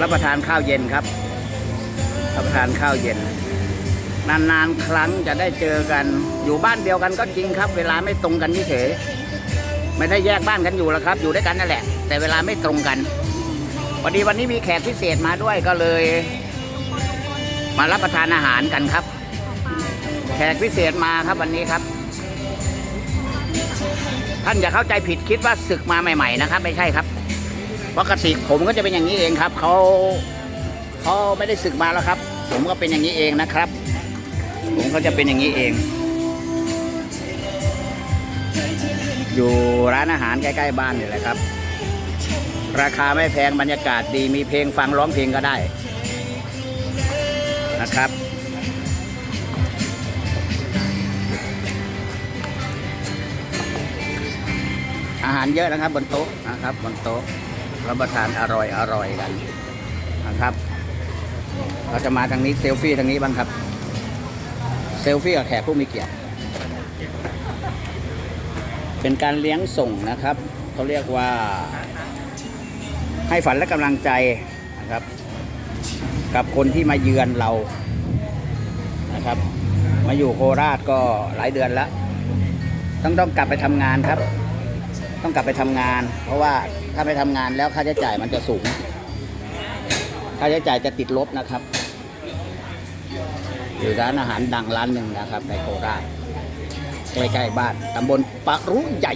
รับประทานข้าวเย็นครับ รับประทานข้าวเย็น นานๆครั้งจะได้เจอกันอยู่บ้านเดียวกันก็จริงครับ เวลาไม่ตรงกันเฉยๆไม่ได้แยกบ้านกันอยู่แล้วครับ อยู่ด้วยกันนั่นแหละ แต่เวลาไม่ตรงกันพอดีวันนี้มีแขกพิเศษมาด้วยก็เลย มารับประทานอาหารกันครับ แขกพิเศษมาครับวันนี้ครับท่านอย่าเข้าใจผิดคิดว่าศึกมาใหม่ ๆ นะครับ ไม่ใช่ครับ ปกติผมก็จะเป็นอย่างนี้เองครับเขาเขาไม่ได้ศึกมาแล้วครับ ผมก็เป็นอย่างนี้เองนะครับ ผมก็จะเป็นอย่างนี้เอง อยู่ร้านอาหารใกล้ๆบ้านนี่แหละครับ ราคาไม่แพงบรรยากาศดีมีเพลงฟังร้องเพลงก็ได้นะครับอาหารเยอะนะครับบนโต๊ะนะครับบนโต๊ะ รับประทานอร่อยอร่อยกันนะครับ เราจะมาทางนี้เซลฟี่ทางนี้บ้างครับ เซลฟี่กับแขกผู้มีเกียรติเป็นการเลี้ยงส่งนะครับเขาเรียกว่าให้ฝันและกำลังใจนะครับ กับคนที่มาเยือนเรานะครับ มาอยู่โคราชก็หลายเดือนแล้ว ต้องต้องกลับไปทำงานครับ ต้องกลับไปทำงาน เพราะว่าถ้าไปทำงานแล้วค่าใช้จ่ายมันจะสูง ค่าใช้จ่ายจะติดลบนะครับ อยู่ร้านอาหารดังร้านหนึ่งนะครับ ในโคราชใกล้ๆบ้านตำบลปะรุใหญ่